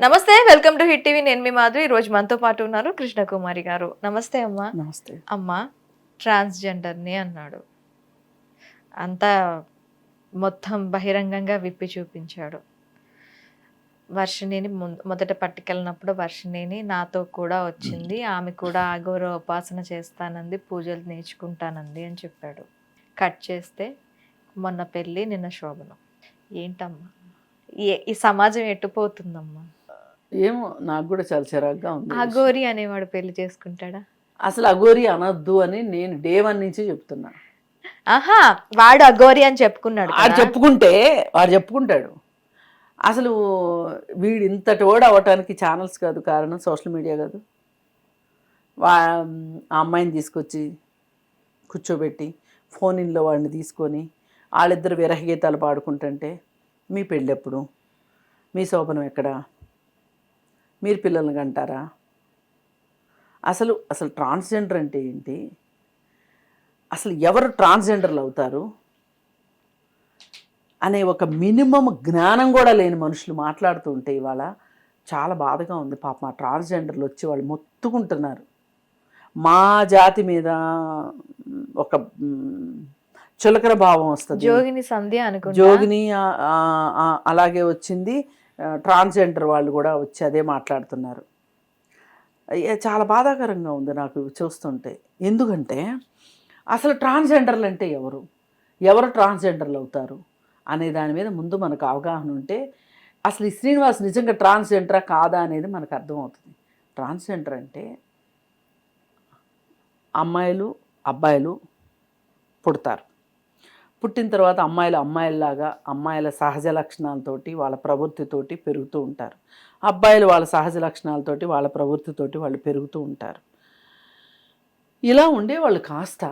నమస్తే welcome to hit TV. నేను మీ మాధురి. ఈ రోజు మనతో పాటు ఉన్నారు కృష్ణకుమారి గారు. నమస్తే అమ్మా. నమస్తే. అమ్మ ట్రాన్స్జెండర్ని అన్నాడు. అంతా మొత్తం బహిరంగంగా విప్పి చూపించాడు. వర్షిణిని ముందు మొదట పట్టుకెళ్ళినప్పుడు వర్షిణిని నాతో కూడా వచ్చింది. ఆమె కూడా అఘోర ఉపాసన చేస్తానంది పూజలు నేర్చుకుంటానంది అని చెప్పాడు. కట్ చేస్తే మొన్న పెళ్ళి నిన్న శోభనం. ఏంటమ్మా? ఈ సమాజం ఎట్టుపోతుందమ్మా ఏమో నాకు కూడా చాలా చిరాగ్గా ఉంది. అఘోరి అనేవాడు పెళ్ళి చేసుకుంటాడా? అసలు అఘోరి అనొద్దు అని నేను డే వన్ నుంచి చెప్తున్నా. ఆహా వాడు అఘోరి అని చెప్పుకున్నాడు వాడు. చెప్పుకుంటే వాడు చెప్పుకుంటాడు. అసలు వీడు ఇంతటి ఓడ అవ్వటానికి ఛానల్స్ కాదు కారణం సోషల్ మీడియా కాదు. వా ఆ అమ్మాయిని తీసుకొచ్చి కూర్చోబెట్టి ఫోన్ ఇన్లో వాడిని తీసుకొని వాళ్ళిద్దరు విరహగీతాలు పాడుకుంటుంటే మీ పెళ్ళెప్పుడు? మీ శోభనం ఎక్కడా? మీరు పిల్లల్ని కంటారా? అసలు అసలు ట్రాన్స్జెండర్ అంటే ఏంటి? అసలు ఎవరు ట్రాన్స్జెండర్లు అవుతారు? అనే ఒక మినిమం జ్ఞానం కూడా లేని మనుషులు మాట్లాడుతూ ఉంటే ఇవాళ చాలా బాధగా ఉంది పాప. మా ట్రాన్స్జెండర్లు వచ్చి వాళ్ళు మొత్తుకుంటున్నారు. మా జాతి మీద ఒక మ్, చులకన భావం వస్తుంది. జోగిని సంధ్య అనుకుంటా? జోగిని అలాగే వచ్చింది. ట్రాన్స్జెండర్ వాళ్ళు కూడా వచ్చి అదే మాట్లాడుతున్నారు. చాలా బాధాకరంగా ఉంది నాకు చూస్తుంటే. ఎందుకంటే అసలు ట్రాన్స్జెండర్లు అంటే ఎవరు? ఎవరు ట్రాన్స్జెండర్లు అవుతారు? అనే దాని మీద ముందు మనకు అవగాహన ఉంటే అసలు ఈ శ్రీనివాస్ నిజంగా ట్రాన్స్జెండరా కాదా అనేది మనకు అర్థమవుతుంది. ట్రాన్స్జెండర్ అంటే అమ్మాయిలు అబ్బాయిలు పుడతారు. పుట్టిన తర్వాత అమ్మాయిలు అమ్మాయిల్లాగా అమ్మాయిల సహజ లక్షణాలతోటి వాళ్ళ ప్రవృత్తితోటి పెరుగుతూ ఉంటారు. అబ్బాయిలు వాళ్ళ సహజ లక్షణాలతోటి వాళ్ళ ప్రవృత్తితోటి వాళ్ళు పెరుగుతూ ఉంటారు. ఇలా ఉండే వాళ్ళు కాస్త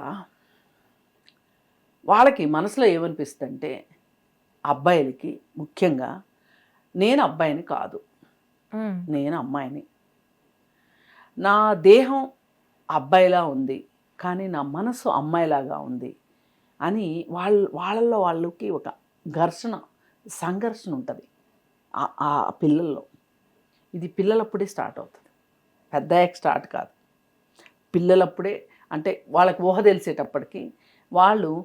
వాళ్ళకి మనసులో ఏమనిపిస్తుందంటే అబ్బాయిలకి ముఖ్యంగా నేను అబ్బాయిని కాదు. నేను అమ్మాయిని. నా దేహం అబ్బాయిలా ఉంది కానీ నా మనసు అమ్మాయిలాగా ఉంది. అని వాళ్ళ వాళ్ళల్లో వాళ్ళకి ఒక ఘర్షణ సంఘర్షణ ఉంటుంది ఆ- పిల్లల్లో. ఇది పిల్లలప్పుడే స్టార్ట్ అవుతుంది. పెద్ద స్టార్ట్ కాదు. పిల్లలప్పుడే అంటే వాళ్ళకి ఊహ తెలిసేటప్పటికి వాళ్ళు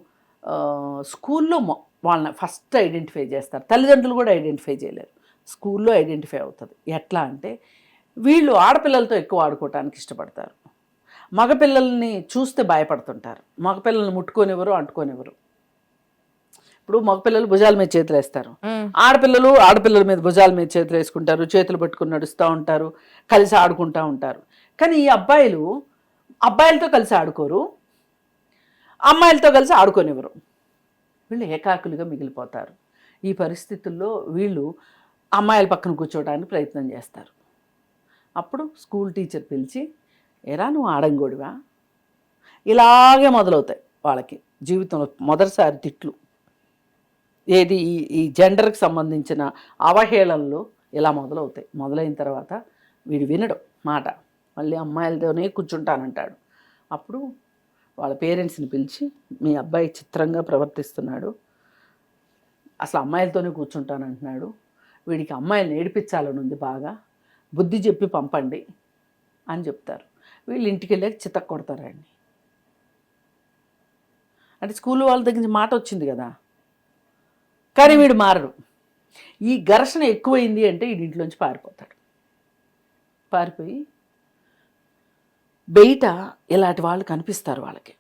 స్కూల్లో వాళ్ళని ఫస్ట్ ఐడెంటిఫై చేస్తారు. తల్లిదండ్రులు కూడా ఐడెంటిఫై చేయలేరు. స్కూల్లో ఐడెంటిఫై అవుతుంది. ఎట్లా అంటే వీళ్ళు ఆడపిల్లలతో ఎక్కువ ఆడుకోవటానికి ఇష్టపడతారు. మగపిల్లల్ని చూస్తే భయపడుతుంటారు. మగపిల్లల్ని ముట్టుకోనివ్వరు అంటుకోనివ్వరు. ఇప్పుడు మగపిల్లలు భుజాల మీద చేతులు వేస్తారు. ఆడపిల్లలు ఆడపిల్లల మీద భుజాల మీద చేతులు వేసుకుంటారు చేతులు పట్టుకుని నడుస్తూ ఉంటారు కలిసి ఆడుకుంటూ ఉంటారు. కానీ ఈ అబ్బాయిలు అబ్బాయిలతో కలిసి ఆడుకోరు అమ్మాయిలతో కలిసి ఆడుకోనివ్వరు. వీళ్ళు ఏకాకులుగా మిగిలిపోతారు. ఈ పరిస్థితుల్లో వీళ్ళు అమ్మాయిల పక్కన కూర్చోవడానికి ప్రయత్నం చేస్తారు. అప్పుడు స్కూల్ టీచర్ పిలిచి ఎరా నువ్వు ఆడంగోడివా? ఇలాగే మొదలవుతాయి వాళ్ళకి జీవితంలో మొదటిసారి తిట్లు. ఏది ఈ ఈ జెండర్కి సంబంధించిన అవహేళనలు ఇలా మొదలవుతాయి. మొదలైన తర్వాత వీడు వినడు మాట. మళ్ళీ అమ్మాయిలతోనే కూర్చుంటానంటాడు. అప్పుడు వాళ్ళ పేరెంట్స్ని పిలిచి మీ అబ్బాయి చిత్రంగా ప్రవర్తిస్తున్నాడు. అసలు అమ్మాయిలతోనే కూర్చుంటానంటున్నాడు. వీడికి అమ్మాయిలు ఏడిపించాలని ఉంది బాగా. బుద్ధి చెప్పి పంపండి అని చెప్తారు. వీళ్ళు ఇంటికి వెళ్ళాక చితక్ కొడతారండి అంటే స్కూల్ వాళ్ళ దగ్గర నుంచి మాట వచ్చింది కదా. కానీ వీడు మారడు. ఈ ఘర్షణ ఎక్కువైంది అంటే వీడి ఇంట్లోంచి పారిపోతాడు. పారిపోయి బయట ఇలాంటి వాళ్ళు కనిపిస్తారు వాళ్ళకి.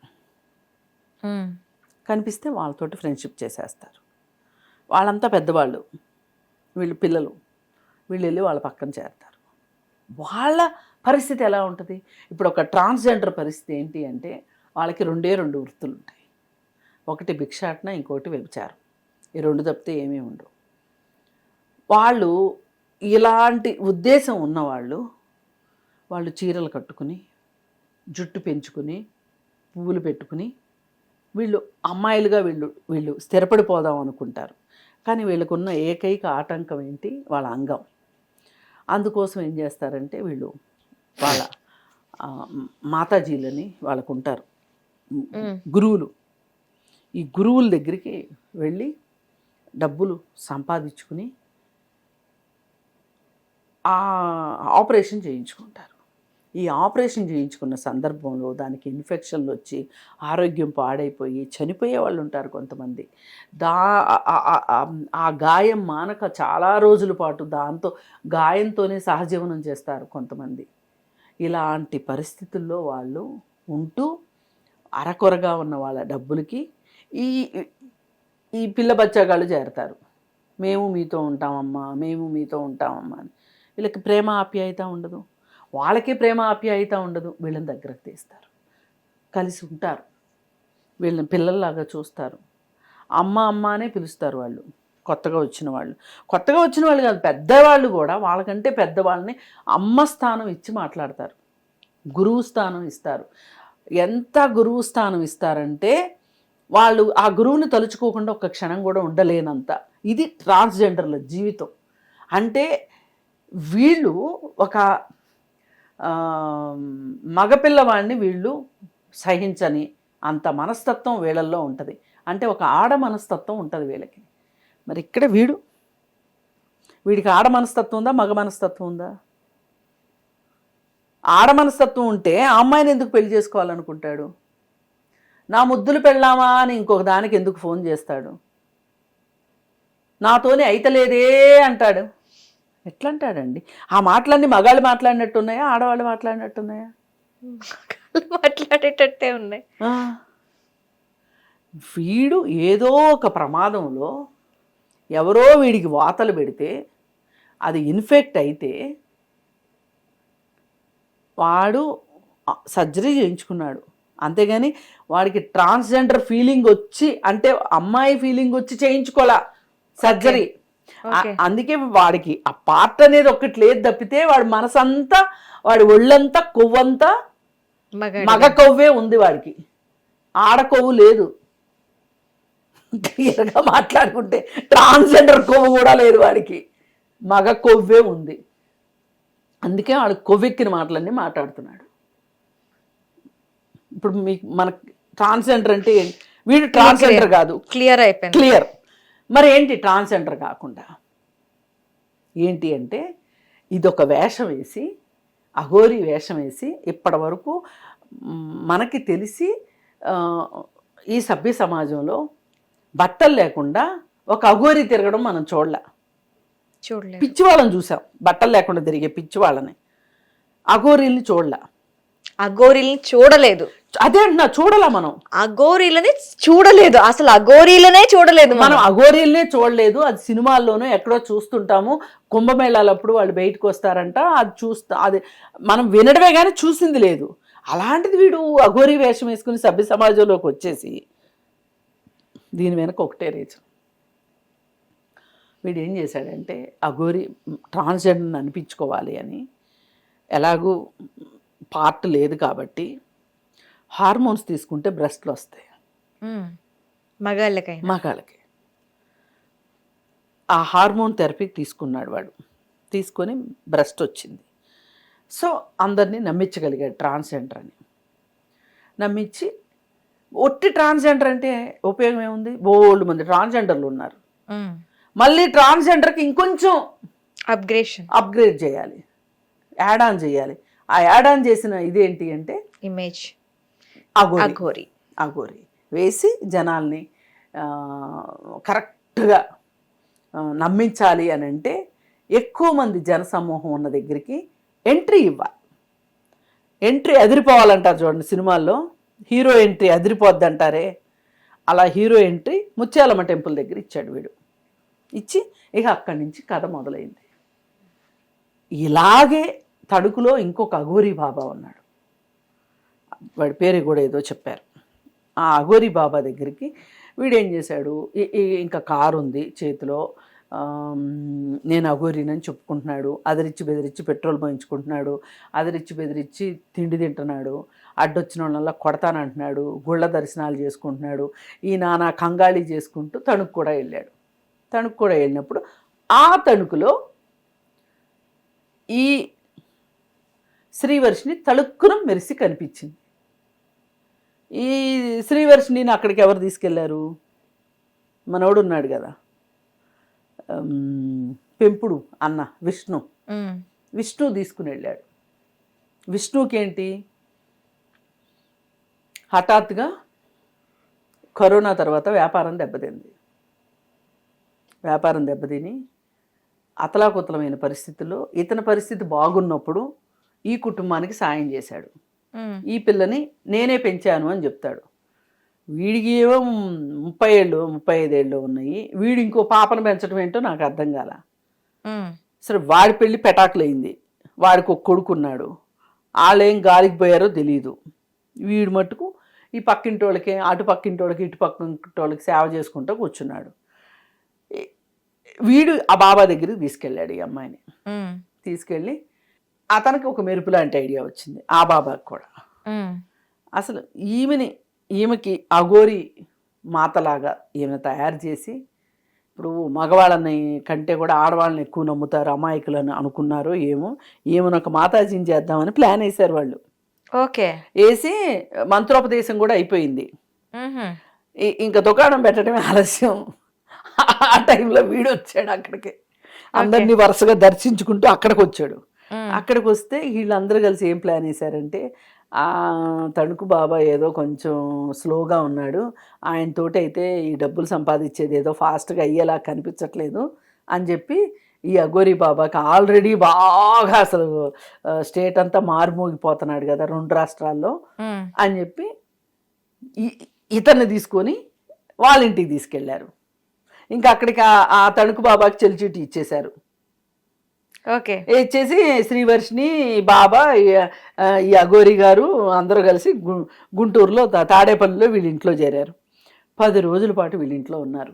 కనిపిస్తే వాళ్ళతోటి ఫ్రెండ్షిప్ చేసేస్తారు. వాళ్ళంతా పెద్దవాళ్ళు. వీళ్ళు పిల్లలు. వీళ్ళు వెళ్ళి వాళ్ళ పక్కన చేరతారు. వాళ్ళ పరిస్థితి ఎలా ఉంటుంది? ఇప్పుడు ఒక ట్రాన్స్జెండర్ పరిస్థితి ఏంటి అంటే వాళ్ళకి రెండే రెండు వృత్తులు ఉంటాయి ఒకటి భిక్షాటన ఇంకోటి వ్యభిచారం. ఈ రెండు తప్పితే ఏమీ ఉండవు. వాళ్ళు ఇలాంటి ఉద్దేశం ఉన్నవాళ్ళు వాళ్ళు చీరలు కట్టుకుని జుట్టు పెంచుకుని పువ్వులు పెట్టుకుని వీళ్ళు అమ్మాయిలుగా వీళ్ళు వీళ్ళు స్థిరపడిపోదాం అనుకుంటారు. కానీ వీళ్ళకున్న ఏకైక ఆటంకం ఏంటి? వాళ్ళ అంగం. అందుకోసం ఏం చేస్తారంటే వీళ్ళు వాళ్ళ మాతాజీలని వాళ్ళకు ఉంటారు. గురువులు. ఈ గురువుల దగ్గరికి వెళ్ళి డబ్బులు సంపాదించుకుని ఆపరేషన్ చేయించుకుంటారు. ఈ ఆపరేషన్ చేయించుకున్న సందర్భంలో దానికి ఇన్ఫెక్షన్లు వచ్చి ఆరోగ్యం పాడైపోయి చనిపోయే వాళ్ళు ఉంటారు కొంతమంది. దా ఆ- గాయం మానక చాలా రోజుల పాటు దాంతో గాయంతోనే సహజీవనం చేస్తారు కొంతమంది. ఇలాంటి పరిస్థితుల్లో వాళ్ళు ఉంటూ అరకొరగా ఉన్న వాళ్ళ డబ్బులకి ఈ ఈ పిల్ల బచ్చగాళ్ళు చేరతారు. మేము మీతో ఉంటామమ్మా మేము మీతో ఉంటామమ్మా అని. వీళ్ళకి ప్రేమ ఆప్యాయత ఉండదు. వాళ్ళకి ప్రేమ ఆప్యాయత ఉండదు. వీళ్ళని దగ్గరకు తీస్తారు. కలిసి ఉంటారు. వీళ్ళని పిల్లల్లాగా చూస్తారు. అమ్మ అమ్మ అనే పిలుస్తారు వాళ్ళు. కొత్తగా వచ్చిన వాళ్ళు. కొత్తగా వచ్చిన వాళ్ళు కాదు పెద్దవాళ్ళు కూడా వాళ్ళకంటే పెద్దవాళ్ళని అమ్మ స్థానం ఇచ్చి మాట్లాడతారు. గురువు స్థానం ఇస్తారు. ఎంత గురువు స్థానం ఇస్తారంటే వాళ్ళు ఆ గురువుని తలుచుకోకుండా ఒక క్షణం కూడా ఉండలేనంత. ఇది ట్రాన్స్జెండర్ల జీవితం. అంటే వీళ్ళు ఒక మగపిల్లవాడిని వీళ్ళు సహించని అంత మనస్తత్వం వీళ్ళల్లో ఉంటుంది. అంటే ఒక ఆడ మనస్తత్వం ఉంటుంది వీళ్ళకి. మరి ఇక్కడ వీడు? వీడికి ఆడ మనస్తత్వం ఉందా మగ మనస్తత్వం ఉందా? ఆడ మనస్తత్వం ఉంటే ఆ అమ్మాయిని ఎందుకు పెళ్ళి చేసుకోవాలనుకుంటాడు? నా ముద్దులు పెళ్ళామా అని ఇంకొక దానికి ఎందుకు ఫోన్ చేస్తాడు? నాతోనే అయితలేదే అంటాడు. ఎట్లా అంటాడండి ఆ మాటలన్నీ మగాళ్ళు మాట్లాడినట్టున్నాయా? ఆడవాళ్ళు మాట్లాడినట్టున్నాయా? మాట్లాడేటట్టే ఉన్నాయి. వీడు ఏదో ఒక ప్రమాదంలో ఎవరో వీడికి వాతలు పెడితే అది ఇన్ఫెక్ట్ అయితే వాడు సర్జరీ చేయించుకున్నాడు. అంతేగాని వాడికి ట్రాన్స్జెండర్ ఫీలింగ్ వచ్చి అంటే అమ్మాయి ఫీలింగ్ వచ్చి చేయించుకోలా సర్జరీ. అందుకే వాడికి ఆ పార్ట్ అనేది ఒక్కటి లేదు తప్పితే వాడి మనసంతా వాడి ఒళ్ళంతా కొవ్వంతా మగ కొవ్వే ఉంది వాడికి. ఆడ కొవ్వు లేదు. క్లియర్గా మాట్లాడుకుంటే ట్రాన్స్జెండర్ కొవ్వు కూడా లేదు వాడికి. మగ కొవ్వే ఉంది. అందుకే వాడు కొవ్వెక్కిన మాటలన్నీ మాట్లాడుతున్నాడు. ఇప్పుడు మీకు మన ట్రాన్స్జెండర్ అంటే? వీడు ట్రాన్స్జెండర్ కాదు. క్లియర్ అయిపోయింది. క్లియర్ మరి ఏంటి ట్రాన్స్జెండర్ కాకుండా? ఏంటి అంటే ఇది ఒక వేషం వేసి అఘోరి వేషం వేసి ఇప్పటి వరకు మనకి తెలిసి ఈ సభ్య సమాజంలో బట్టలు లేకుండా ఒక అఘోరి తిరగడం మనం చూడలే. చూడలేదు. పిచ్చి వాళ్ళని చూసాం. బట్టలు లేకుండా తిరిగే పిచ్చి వాళ్ళని అఘోరీల్ని చూడలే. అగోరీలని చూడలేదు. అదే అంటున్నా చూడలా మనం. అగోరీలని చూడలేదు. అసలు అగోరీలనే చూడలేదు మనం. అఘోరీలనే చూడలేదు. అది సినిమాల్లోనూ ఎక్కడో చూస్తుంటాము. కుంభమేళాలప్పుడు వాళ్ళు బయటకు వస్తారంట. అది చూస్తా అది మనం వినడమే కానీ చూసింది లేదు. అలాంటిది వీడు అఘోరీ వేషం వేసుకుని సభ్య సమాజంలోకి వచ్చేసి దీని వెనక ఒకటే రీజన్. వీడు ఏం చేశాడంటే అఘోరి ట్రాన్స్జెండర్ని అనిపించుకోవాలి అని ఎలాగూ పార్ట్ లేదు కాబట్టి హార్మోన్స్ తీసుకుంటే బ్రెస్ట్లు వస్తాయి. ఉమ్. మగాళ్ళకైనా. మగాళ్ళకి. ఆ హార్మోన్ థెరపీ తీసుకున్నాడు వాడు. తీసుకొని బ్రెస్ట్ వచ్చింది. సో అందరినీ నమ్మించగలిగాడు ట్రాన్స్జెండర్ అని. నమ్మించి ఒట్టి ట్రాన్స్జెండర్ అంటే ఉపయోగం ఏముంది? బోల్డ్ మంది ట్రాన్స్జెండర్లు ఉన్నారు. మళ్ళీ ట్రాన్స్జెండర్కి ఇంకొంచెం అప్గ్రేషన్. అప్గ్రేడ్ చేయాలి. యాడ్ ఆన్ చేయాలి. ఆ యాడ్ ఆన్ చేసిన ఇదేంటి అంటే ఇమేజ్. అఘోరి. అఘోరి. వేసి జనాల్ని కరెక్ట్గా నమ్మించాలి అని అంటే ఎక్కువ మంది జనసమూహం ఉన్న దగ్గరికి ఎంట్రీ ఇవ్వాలి. ఎంట్రీ అదిరిపోవాలంటారు చూడండి సినిమాల్లో. హీరో ఎంట్రీ అదిరిపోద్ది అంటారే అలా హీరో ఎంట్రీ ముత్యాలమ్మ టెంపుల్ దగ్గర ఇచ్చాడు వీడు. ఇచ్చి ఇక అక్కడి నుంచి కథ మొదలైంది. ఇలాగే తడుకులో ఇంకొక అఘోరి బాబా ఉన్నాడు. వాడి పేరు కూడా ఏదో చెప్పారు. ఆ అఘోరి బాబా దగ్గరికి వీడేం చేశాడు? ఈ- ఇంకా కారు ఉంది చేతిలో. నేను అఘోరినని చెప్పుకుంటున్నాడు. అదిరిచ్చి బెదిరించి పెట్రోల్ పోయించుకుంటున్నాడు. అదిరిచ్చి బెదిరించి తిండి తింటున్నాడు. అడ్డొచ్చిన వాళ్ళల్లా కొడతానంటున్నాడు. గుళ్ళ దర్శనాలు చేసుకుంటున్నాడు. ఈ నానా కంగాళి చేసుకుంటూ తణుకు కూడా వెళ్ళాడు. తణుకు కూడా వెళ్ళినప్పుడు ఆ తణుకులో ఈ శ్రీవర్షిని తళుక్కున మెరిసి కనిపించింది. ఈ శ్రీవర్షిని అక్కడికి ఎవరు తీసుకెళ్ళారు? మనోడు ఉన్నాడు కదా పెంపుడు అన్న విష్ణు. విష్ణు తీసుకుని వెళ్ళాడు విష్ణుకి ఏంటి హఠాత్తుగా కరోనా తర్వాత వ్యాపారం దెబ్బతింది. వ్యాపారం దెబ్బతిని అతలాకుతలమైన పరిస్థితుల్లో ఇతని పరిస్థితి బాగున్నప్పుడు ఈ కుటుంబానికి సాయం చేశాడు. ఈ పిల్లని నేనే పెంచాను అని చెప్తాడు. వీడికి ఏమో ముప్పై ఏళ్ళు ముప్పై ఐదేళ్ళు ఉన్నాయి. వీడు ఇంకో పాపను పెంచడం ఏంటో నాకు అర్థం కాల. సరే వాడి పెళ్ళి పెటాకులైంది. వాడికి ఒక కొడుకున్నాడు. వాళ్ళు ఏం గాలికి పోయారో తెలియదు వీడు మట్టుకు ఈ పక్కింటి వాళ్ళకి అటు పక్కింటి వాళ్ళకి ఇటు పక్కింటి వాళ్ళకి సేవ చేసుకుంటూ కూర్చున్నాడు. వీడు ఆ బాబా దగ్గరికి తీసుకెళ్ళాడు ఈ అమ్మాయిని. తీసుకెళ్ళి అతనికి ఒక మెరుపు లాంటి ఐడియా వచ్చింది. ఆ బాబాకి కూడా. అసలు ఈమెని ఈమెకి అఘోరి మాతలాగా ఈమెను తయారు చేసి ఇప్పుడు మగవాళ్ళని కంటే కూడా ఆడవాళ్ళని ఎక్కువ నమ్ముతారు అమాయకులని అనుకున్నారో ఏమో ఈమెను ఒక మాతాజీని చేద్దామని ప్లాన్ వేశారు వాళ్ళు. ఓకే. వేసి మంత్రోపదేశం కూడా అయిపోయింది. ఇంకా దుకాణం పెట్టడమే ఆలస్యం. ఆ టైంలో వీడు వచ్చాడు అక్కడికి. అందరినీ వరుసగా దర్శించుకుంటూ అక్కడికి వచ్చాడు. అక్కడికి వస్తే వీళ్ళందరూ కలిసి ఏం ప్లాన్ వేశారంటే ఆ తణుకు బాబా ఏదో కొంచెం స్లోగా ఉన్నాడు. ఆయనతోటి అయితే ఈ డబ్బులు సంపాదించేది ఏదో ఫాస్ట్గా అయ్యేలా కనిపించట్లేదు అని చెప్పి ఈ అఘోరి బాబాకి ఆల్రెడీ బాగా అసలు స్టేట్ అంతా మారుమోగిపోతున్నాడు కదా రెండు రాష్ట్రాల్లో అని చెప్పి ఇతన్ని తీసుకొని వాళ్ళ ఇంటికి తీసుకెళ్ళారు. ఇంకా అక్కడికి ఆ- ఆ తణుకు బాబాకి చెల్లిచీటి ఇచ్చేశారు. ఓకే. ఇచ్చేసి శ్రీవర్షిని బాబా ఈ- అఘోరి గారు అందరూ కలిసి గు- గుంటూరులో తాడేపల్లిలో వీళ్ళ ఇంట్లో చేరారు. పది రోజుల పాటు వీళ్ళ ఇంట్లో ఉన్నారు.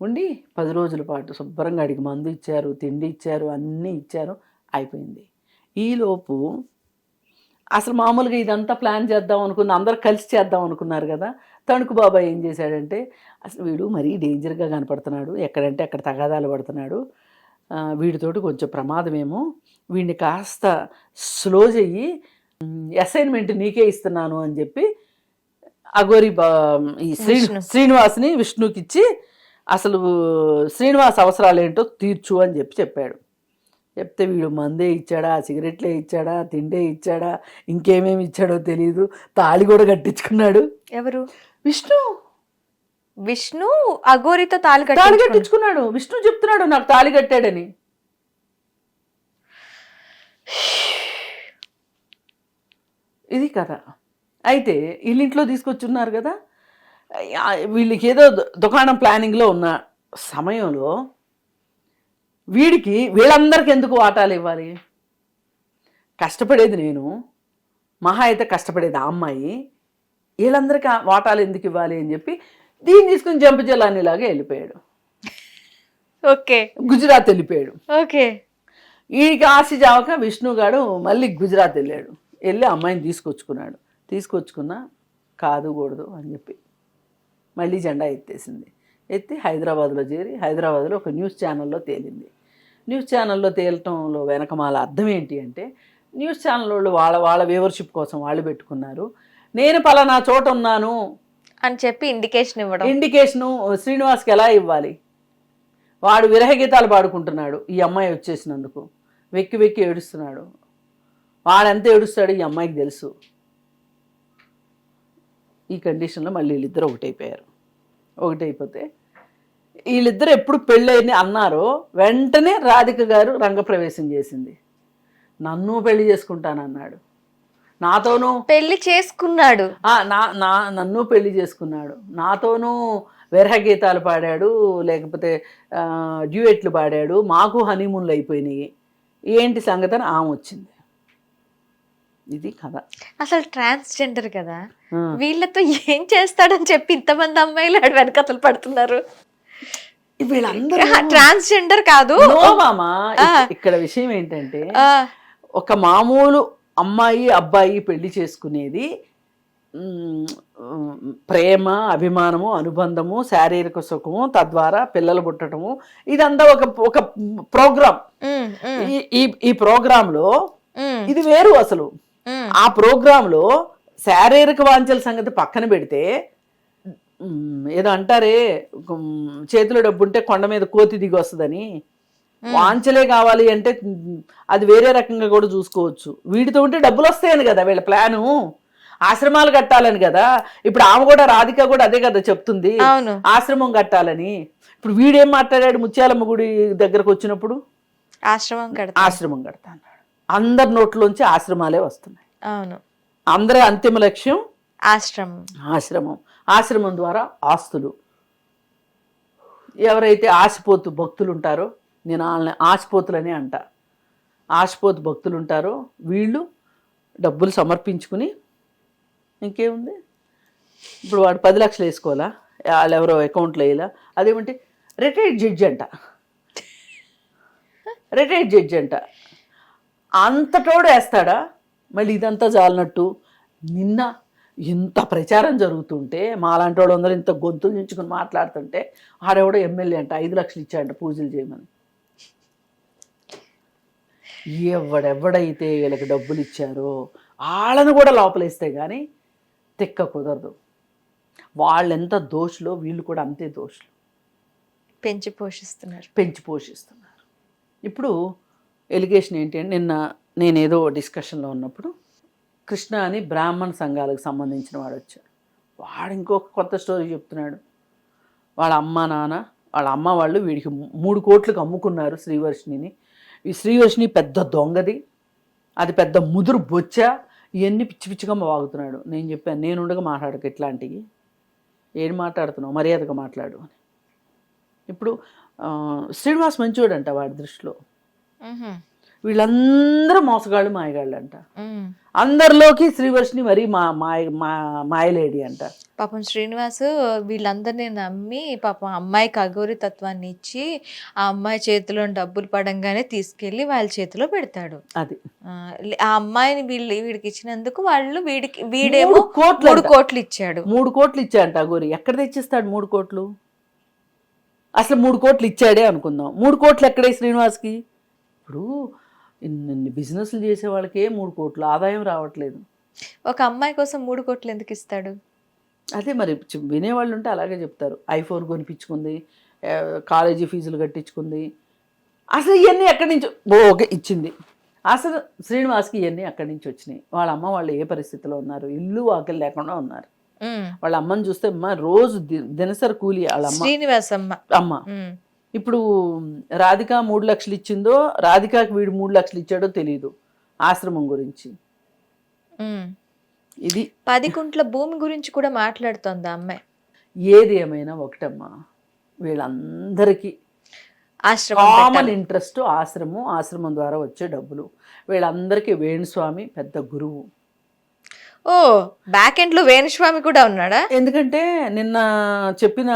ఉండి పది రోజుల పాటు శుభ్రంగా అడిగి మందు ఇచ్చారు తిండి ఇచ్చారు అన్నీ ఇచ్చారు అయిపోయింది. ఈలోపు అసలు మామూలుగా ఇదంతా ప్లాన్ చేద్దాం అనుకున్న అందరు కలిసి చేద్దాం అనుకున్నారు కదా. తణుకు బాబాయ్ ఏం చేశాడంటే అసలు వీడు మరీ డేంజర్గా కనపడుతున్నాడు ఎక్కడంటే అక్కడ తగాదాలు పడుతున్నాడు వీడితోటి కొంచెం ప్రమాదమేమో. వీడిని కాస్త స్లో చెయ్యి అసైన్మెంట్ నీకే ఇస్తున్నాను అని చెప్పి అగోరి ఈ శ్రీ. శ్రీనివాస్ని విష్ణుకి ఇచ్చి అసలు శ్రీనివాస్ అవసరాలు ఏంటో తీర్చు అని చెప్పి చెప్పాడు. చెప్తే వీడు మందే ఇచ్చాడా సిగరెట్లే ఇచ్చాడా తిండే ఇచ్చాడా ఇంకేమేమి ఇచ్చాడో తెలియదు తాళి కూడా కట్టించుకున్నాడు. ఎవరు? విష్ణు. విష్ణు అఘోరితో తాళి తాళి కట్టించుకున్నాడు. విష్ణు చెప్తున్నాడు నాకు తాళి కట్టాడని. ఇది కథ. అయితే వీళ్ళింట్లో తీసుకొచ్చున్నారు కదా. వీళ్ళకి ఏదో దు- దుకాణం ప్లానింగ్లో ఉన్న సమయంలో వీడికి వీళ్ళందరికీ ఎందుకు వాటాలు ఇవ్వాలి? కష్టపడేది నేను. మహా అయితే కష్టపడేది ఆ అమ్మాయి. వీళ్ళందరికీ వాటాలు ఎందుకు ఇవ్వాలి అని చెప్పి దీన్ని తీసుకుని జంపు జలానిలాగా వెళ్ళిపోయాడు. ఓకే. గుజరాత్ వెళ్ళిపోయాడు. ఓకే. వీడికి ఆశ జావక విష్ణుగాడు మళ్ళీ గుజరాత్ వెళ్ళాడు. వెళ్ళి అమ్మాయిని తీసుకొచ్చుకున్నాడు. తీసుకొచ్చుకున్నా కాదు కూడదు అని చెప్పి మళ్ళీ జెండా ఎత్తేసింది. ఎత్తి హైదరాబాద్లో చేరి హైదరాబాద్లో ఒక న్యూస్ ఛానల్లో తేలింది. న్యూస్ ఛానల్లో తేలటంలో వెనకమాల అర్థం ఏంటి అంటే న్యూస్ ఛానల్ వాళ్ళు వాళ్ళ వాళ్ళ వ్యూవర్షిప్ కోసం వాళ్ళు పెట్టుకున్నారు. నేను పలానా చోట ఉన్నాను అని చెప్పి ఇండికేషన్ ఇవ్వడం. ఇండికేషను శ్రీనివాస్కి ఎలా ఇవ్వాలి? వాడు విరహ గీతాలు పాడుకుంటున్నాడు ఈ అమ్మాయి వచ్చేసినందుకు. వెక్కి వెక్కి ఏడుస్తున్నాడు. వాడు ఏడుస్తాడు ఈ అమ్మాయికి తెలుసు. ఈ కండిషన్లో మళ్ళీ వీళ్ళిద్దరు ఒకటైపోయారు. ఒకటైపోతే వీళ్ళిద్దరు ఎప్పుడు పెళ్ళని అన్నారో వెంటనే రాధిక గారు రంగప్రవేశం చేసింది. నన్ను పెళ్ళి చేసుకుంటానన్నాడు. నాతోనూ పెళ్ళి చేసుకున్నాడు. నా నా నన్ను పెళ్ళి చేసుకున్నాడు. నాతోనూ విరహ గీతాలు పాడాడు లేకపోతే డ్యూయెట్లు పాడాడు. మాకు హనీమూన్లు అయిపోయినాయి. ఏంటి సంగతి అని ఆమె వచ్చింది. ఇది కథ. అసలు ట్రాన్స్జెండర్ కదా. వీళ్ళతో ఏం చేస్తాడని చెప్పి ఇంతమంది అమ్మాయిలు ఆడ వెనకతలు పడుతున్నారు. వీళ్ళందరూ ట్రాన్స్జెండర్ కాదు. ఇక్కడ విషయం ఏంటంటే ఒక మామూలు అమ్మాయి అబ్బాయి పెళ్ళి చేసుకునేది ప్రేమ అభిమానము అనుబంధము శారీరక సుఖము తద్వారా పిల్లలు పుట్టడము ఇదంతా ఒక ఒక ప్రోగ్రామ్ ఈ ఈ ప్రోగ్రాంలో ఇది వేరు అసలు. ఆ ప్రోగ్రాంలో శారీరక వాంఛల సంగతి పక్కన పెడితే ఏదో అంటారే చేతిలో డబ్బు ఉంటే కొండ మీద కోతి దిగి వస్తుందని. వాంచలే కావాలి అంటే అది వేరే రకంగా కూడా చూసుకోవచ్చు. వీటితో ఉంటే డబ్బులు వస్తాయని కదా వీళ్ళ ప్లాను. ఆశ్రమాలు కట్టాలని కదా. ఇప్పుడు ఆమె కూడా రాధిక కూడా అదే కదా చెప్తుంది. ఆశ్రమం కట్టాలని. ఇప్పుడు వీడేం మాట్లాడాడు ముత్యాలమ్మ గుడి దగ్గరకు వచ్చినప్పుడు? ఆశ్రమం కడతా ఆశ్రమం కడతా అన్నాడు. అందరి నోట్లోంచి ఆశ్రమాలే వస్తున్నాయి. అవును. అందరి అంతిమ లక్ష్యం? ఆశ్రమం. ఆశ్రమం. ఆశ్రమం ద్వారా ఆస్తులు. ఎవరైతే ఆశపోతు భక్తులు ఉంటారో నేను వాళ్ళని ఆశపోతులని అంట. ఆశపోతు భక్తులు ఉంటారో వీళ్ళు డబ్బులు సమర్పించుకుని ఇంకేముంది? ఇప్పుడు వాడు పది లక్షలు వేసుకోవాలా? వాళ్ళు ఎవరో అకౌంట్లో వేయాలా? అదేమంటే రిటైర్డ్ జడ్జి అంట. రిటైర్డ్ జడ్జి అంట. అంతటోడు వేస్తాడా? మళ్ళీ ఇదంతా జాలినట్టు. నిన్న ఇంత ప్రచారం జరుగుతుంటే మాలాంటి వాళ్ళందరూ ఇంత గొంతులు దించుకుని మాట్లాడుతుంటే ఆడెవడో ఎమ్మెల్యే అంట ఐదు లక్షలు ఇచ్చాయంట పూజలు చేయమని. ఎవడెవడైతే వీళ్ళకి డబ్బులు ఇచ్చారో వాళ్ళని కూడా లోపలేస్తే కానీ తిక్క కుదరదు. వాళ్ళెంత దోషులో వీళ్ళు కూడా అంతే దోషులు. పెంచి పోషిస్తున్నారు. పెంచి పోషిస్తున్నారు. ఇప్పుడు ఎలిగేషన్ ఏంటి అంటే నిన్న నేనేదో డిస్కషన్లో ఉన్నప్పుడు కృష్ణ అని బ్రాహ్మణ సంఘాలకు సంబంధించిన వాడు వచ్చాడు. వాడు ఇంకొక కొత్త స్టోరీ చెప్తున్నాడు. వాళ్ళ అమ్మ నాన్న వాళ్ళ అమ్మ వాళ్ళు వీడికి మూడు కోట్లకు అమ్ముకున్నారు శ్రీవర్షిణిని ఈ శ్రీయోషిని పెద్ద దొంగది అది పెద్ద ముదురు బొచ్చ ఇవన్నీ పిచ్చి పిచ్చిగా వాగుతున్నాడు. నేను చెప్పాను నేను ఉండగా మాట్లాడక ఇట్లాంటివి. ఏం మాట్లాడుతున్నావు? మర్యాదగా మాట్లాడు అని. ఇప్పుడు శ్రీనివాస్ మంచివాడంట వాడి దృష్టిలో. వీళ్ళందరూ మోసగాళ్ళు మాయగాళ్ళు అంట. అందరిలోకి శ్రీవర్షిని మరీ మా మాయ మా మాయలేడి అంట. పాపం శ్రీనివాస్ వీళ్ళందరినీ నమ్మి పాపం అమ్మాయికి అఘోరి తత్వాన్ని ఇచ్చి ఆ అమ్మాయి చేతిలో డబ్బులు పడంగానే తీసుకెళ్ళి వాళ్ళ చేతిలో పెడతాడు. అది. ఆ, అమ్మాయిని వీళ్ళు వీడికి ఇచ్చినందుకు వాళ్ళు వీడికి వీడేమో కోట్లు మూడు. కోట్లు ఇచ్చాడు. మూడు కోట్లు ఇచ్చాడంట అగోరి ఎక్కడ తెచ్చిస్తాడు మూడు కోట్లు? అసలు మూడు కోట్లు ఇచ్చాడే అనుకుందాం. మూడు కోట్లు ఎక్కడే శ్రీనివాస్కి? ఇప్పుడు ఇన్ని బిజినెస్లు చేసే వాళ్ళకే మూడు కోట్లు ఆదాయం రావట్లేదు. ఒక అమ్మాయి కోసం మూడు కోట్లు ఎందుకు ఇస్తాడు? అదే మరి వినేవాళ్ళు ఉంటే అలాగే చెప్తారు. ఐఫోన్ కొనిపించుకుంది కాలేజీ ఫీజులు కట్టించుకుంది. అసలు ఇవన్నీ ఎక్కడి నుంచి ఓకే ఇచ్చింది. అసలు శ్రీనివాస్కి ఇవన్నీ ఎక్కడి నుంచి వచ్చినాయి? వాళ్ళ అమ్మ వాళ్ళు ఏ పరిస్థితిలో ఉన్నారు? ఇల్లు వాకిలు లేకుండా ఉన్నారు. వాళ్ళ అమ్మని చూస్తే అమ్మ రోజు దినసరి కూలి వాళ్ళ అమ్మ. శ్రీనివాస్ అమ్మ. ఇప్పుడు రాధిక మూడు లక్షలు ఇచ్చిందో రాధికాకి వీడు మూడు లక్షలు ఇచ్చాడో తెలియదు ఆశ్రమం గురించి. ఇది పది కుంట్ల భూమి గురించి కూడా మాట్లాడుతోంది అమ్మాయి ఏది ఏమైనా ఒకటమ్మా వీళ్ళందరికీ ఆశ్రమం కామన్. ఇంట్రెస్ట్ ఆశ్రమం ఆశ్రమం ద్వారా వచ్చే డబ్బులు వీళ్ళందరికీ వేణుస్వామి పెద్ద గురువు ఓ బ్యాక్ ఎండ్లో వేణుస్వామి కూడా ఉన్నాడా? ఎందుకంటే నిన్న చెప్పిన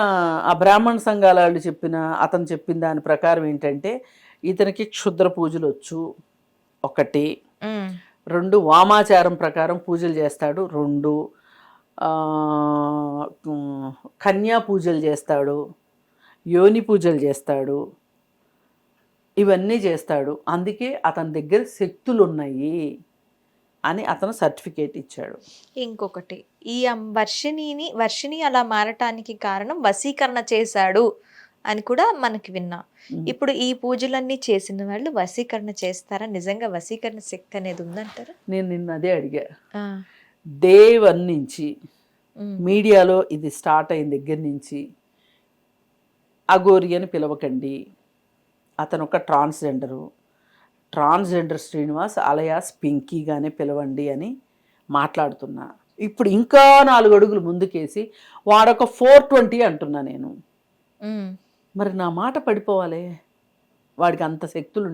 ఆ బ్రాహ్మణ సంఘాల వాళ్ళు చెప్పిన అతను చెప్పిన దాని ప్రకారం ఏంటంటే ఇతనికి క్షుద్ర పూజలు వచ్చు. ఒకటి. రెండు వామాచారం ప్రకారం పూజలు చేస్తాడు. రెండు కన్యా పూజలు చేస్తాడు. యోని పూజలు చేస్తాడు. ఇవన్నీ చేస్తాడు. అందుకే అతని దగ్గర శక్తులు ఉన్నాయి అని అతను సర్టిఫికేట్ ఇచ్చాడు. ఇంకొకటి ఈ వర్షిణిని వర్షిణి అలా మారటానికి కారణం వశీకరణ చేశాడు అని కూడా మనకి విన్నాం. ఇప్పుడు ఈ పూజలన్నీ చేసిన వాళ్ళు వశీకరణ చేస్తారా? నిజంగా వశీకరణ శక్తి అనేది ఉందంటారా? నేను నిన్న అదే అడిగా. ఆ, డే వన్ నుంచి మీడియాలో ఇది స్టార్ట్ అయిన దగ్గర నుంచి అఘోరి అని పిలవకండి. అతను ఒక ట్రాన్స్జెండరు. ట్రాన్స్జెండర్ శ్రీనివాస్ అలయాస్ పింకీగానే పిలవండి అని మాట్లాడుతున్నా. ఇప్పుడు ఇంకా నాలుగు అడుగులు ముందుకేసి వాడొక ఫోర్ ట్వంటీ అంటున్నా నేను. మరి నా మాట పడిపోవాలి? వాడికి అంత శక్తులు